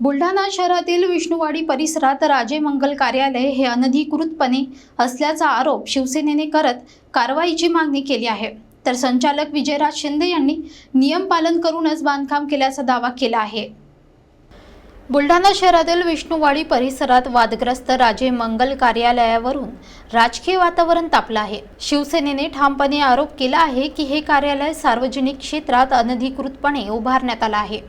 बुलढाणा शहरातील विष्णुवाडी परिसरात राजे मंगल कार्यालय हे अनधिकृतपणे असल्याचा आरोप शिवसेनेने करत कारवाईची मागणी केली आहे. तर संचालक विजयराज शिंदे यांनी नियम पालन करूनच बांधकाम केल्याचा दावा केला आहे. बुलढाणा शहरातील विष्णुवाडी परिसरात वादग्रस्त राजे मंगल कार्यालयावरून राजकीय वातावरण तापलं आहे. शिवसेनेने ठामपणे आरोप केला आहे की हे कार्यालय सार्वजनिक क्षेत्रात अनधिकृतपणे उभारण्यात आलं आहे.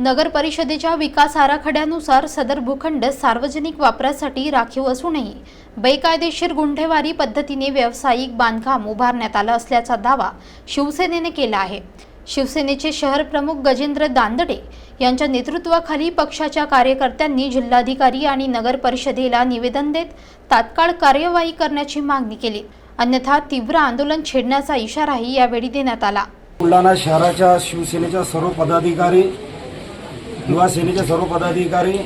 नगर परिषदेच्या विकास आराखड्यानुसार सदर भूखंड सार्वजनिक वापरासाठी राखीव असूनही बेकायदेशीर गुंठेवारी पद्धतीने व्यावसायिक बांधकाम उभारण्यात आलं असल्याचा दावा शिवसेनेने केला आहे. शिवसेनेचे शहर प्रमुख गजेंद्र दांदडे यांच्या नेतृत्वाखाली पक्षाच्या कार्यकर्त्यांनी जिल्हाधिकारी आणि नगर परिषदेला निवेदन देत तात्काळ कार्यवाही करण्याची मागणी केली. अन्यथा तीव्र आंदोलन छेडण्याचा इशाराही यावेळी देण्यात आला. बुलढाणा शहराच्या शिवसेनेच्या सर्व पदाधिकारी युवा सेनेचे सर्व पदाधिकारी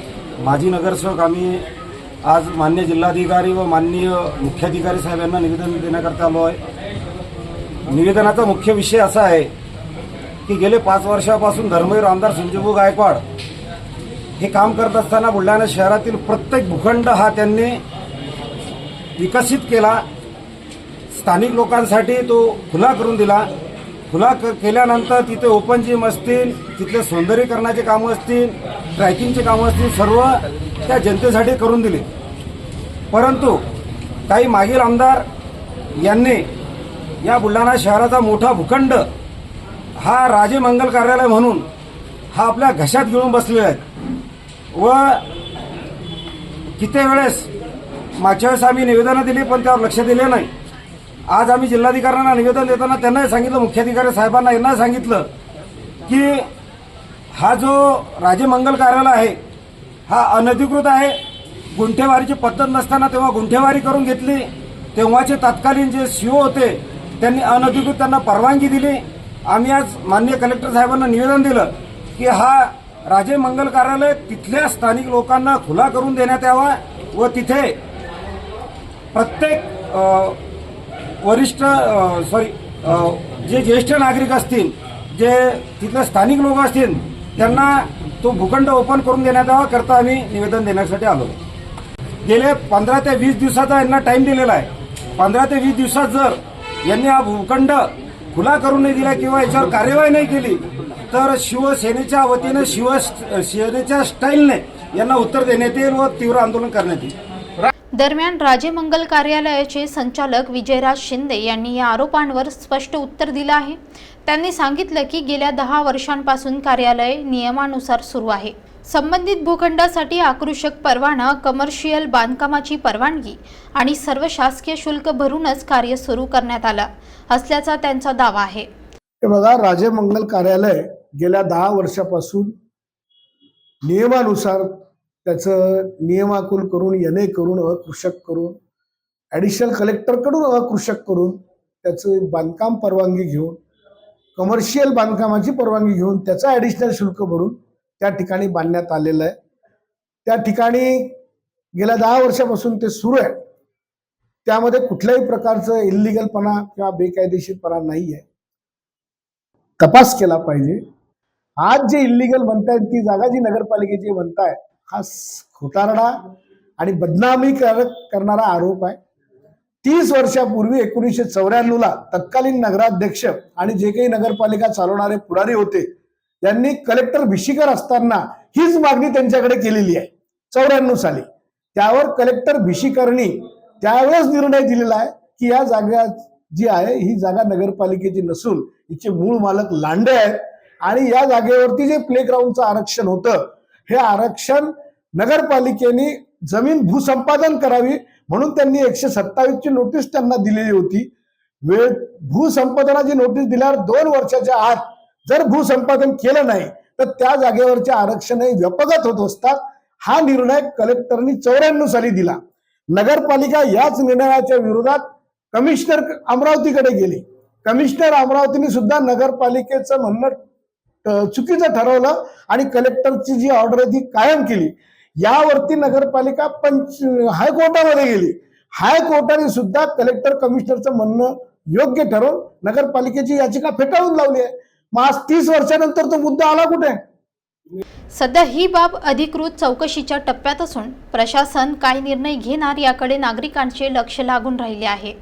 माजी नगरसेवक आम्ही आज मान्य जिल्हाधिकारी व माननीय मुख्याधिकारी साहेब यांना निवेदन देण्याकरता आलो आहे. निवेदनाचा मुख्य विषय असा आहे की गेले पाच वर्षापासून धर्मवीर आमदार संजीवभाऊ गायकवाड हे काम करत असताना बुलढाणा शहरातील प्रत्येक भूखंड हा त्यांनी विकसित केला. स्थानिक लोकांसाठी तो खुला करून दिला. खुला क केल्यानंतर तिथे ओपन जिम असतील तिथले सौंदर्यीकरणाचे कामं असतील ट्रॅकिंगचे कामं असतील सर्व त्या जनतेसाठी करून दिले. परंतु काही मागील आमदार यांनी या बुलढाणा शहराचा मोठा भूखंड हा राजे मंगल कार्यालय म्हणून हा आपल्या घशात घेऊन बसलेला आहे. व किती वेळेस मागच्या वेळेस आम्ही निवेदनं दिली पण त्यावर लक्ष दिले नाही. आज आम्ही जिल्हाधिकाऱ्यांना निवेदन देताना त्यांनाही सांगितलं मुख्याधिकारी साहेबांना यांना सांगितलं की हा जो राजे मंगल कार्यालय आहे हा अनधिकृत आहे. गुंठेवारीची पद्धत नसताना तेव्हा गुंठेवारी करून घेतली. तेव्हाचे तत्कालीन जे सीओ होते त्यांनी अनधिकृत त्यांना परवानगी दिली. आम्ही आज माननीय कलेक्टर साहेबांना निवेदन दिलं की हा राजे मंगल कार्यालय तिथल्या स्थानिक लोकांना खुला करून देण्यात यावा व तिथे प्रत्येक वरिष्ठ सॉरी जे ज्येष्ठ नागरिक असतील जे तिथले स्थानिक लोक असतील त्यांना तो भूखंड ओपन करून देण्याचा करता आम्ही निवेदन देण्यासाठी आलो. गेले पंधरा ते वीस दिवसाचा यांना टाईम दिलेला आहे. पंधरा ते वीस दिवसात जर यांनी हा भूखंड खुला करून नाही दिला किंवा याच्यावर कार्यवाही नाही केली तर शिवसेनेच्या वतीने शिवसेनेच्या स्टाईलने यांना उत्तर देण्यात येईल व तीव्र आंदोलन करण्यात येईल. दरम्यान राजे मंगल कार्यालयाचे संचालक विजयराज शिंदे यांनी या आरोपांवर स्पष्ट उत्तर दिलं आहे. त्यांनी सांगितलं की गेल्या दहा वर्षांपासून कार्यालय नियमानुसार सुरू आहे. संबंधित भूखंडासाठी आकृषक परवाना कमर्शियल बांधकामाची परवानगी आणि सर्व शासकीय शुल्क भरूनच कार्य सुरू करण्यात आलं असल्याचा त्यांचा दावा आहे. हे बघा राजे मंगल कार्यालय गेल्या दहा वर्षापासून नियमानुसार त्याचं नियमाकुल करून यने करून अकृषक करून ॲडिशनल कलेक्टरकडून अकृषक करून त्याचं बांधकाम परवानगी घेऊन कमर्शियल बांधकामाची परवानगी घेऊन त्याचं ॲडिशनल शुल्क भरून त्या ठिकाणी बांधण्यात आलेलं आहे. त्या ठिकाणी गेल्या दहा वर्षापासून ते सुरू आहे. त्यामध्ये कुठल्याही प्रकारचं इल्लिगलपणा किंवा बेकायदेशीरपणा नाही आहे तपास केला पाहिजे. आज जे इल्लिगल म्हणतायत ती जागा जी नगरपालिकेची म्हणताय हा खोटारडा आणि बदनामी कर- करणारा आरोप आहे. तीस वर्षापूर्वी एकोणीसशे चौऱ्याण्णवला तत्कालीन नगराध्यक्ष आणि जे काही नगरपालिका चालवणारे पुढारी होते त्यांनी कलेक्टर भिशीकर असताना हीच मागणी त्यांच्याकडे केलेली आहे. चौऱ्याण्णव साली. त्यावर कलेक्टर भिशीकरनी त्यावेळेस निर्णय दिलेला आहे की या जागा जी आहे ही जागा नगरपालिकेची नसून हिचे मूळ मालक लांडे आहेत. आणि या जागेवरती जे प्लेग्राऊंडचं आरक्षण होतं हे आरक्षण नगरपालिकेने जमीन भूसंपादन करावी म्हणून त्यांनी एकशे सत्तावीसची नोटीस त्यांना दिलेली होती. वेळ भूसंपादनाची नोटीस दिल्यावर दोन वर्षाच्या आत जर भूसंपादन केलं नाही तर त्या जागेवरचे आरक्षणही व्यपगत होत असतात. हा निर्णय कलेक्टरनी चौऱ्याण्णव साली दिला. नगरपालिका याच निर्णयाच्या विरोधात कमिशनर अमरावतीकडे गेली. कमिशनर अमरावतीने सुद्धा नगरपालिकेचं म्हणणं चुकीचं ठरवलं आणि कलेक्टरची जी ऑर्डर आहे ती कायम केली. यावरती नगरपालिका पंच हायकोर्टामध्ये गेली. हायकोर्टाने सुद्धा कलेक्टर कमिशनरचं म्हणणं योग्य ठरवून नगरपालिकेची याचिका फेटाळून लावली आहे. मग आज तीस वर्षानंतर तो मुद्दा आला कुठे? सध्या ही बाब अधिकृत चौकशीच्या टप्प्यात असून प्रशासन काय निर्णय घेणार याकडे नागरिकांचे लक्ष लागून राहिले आहे.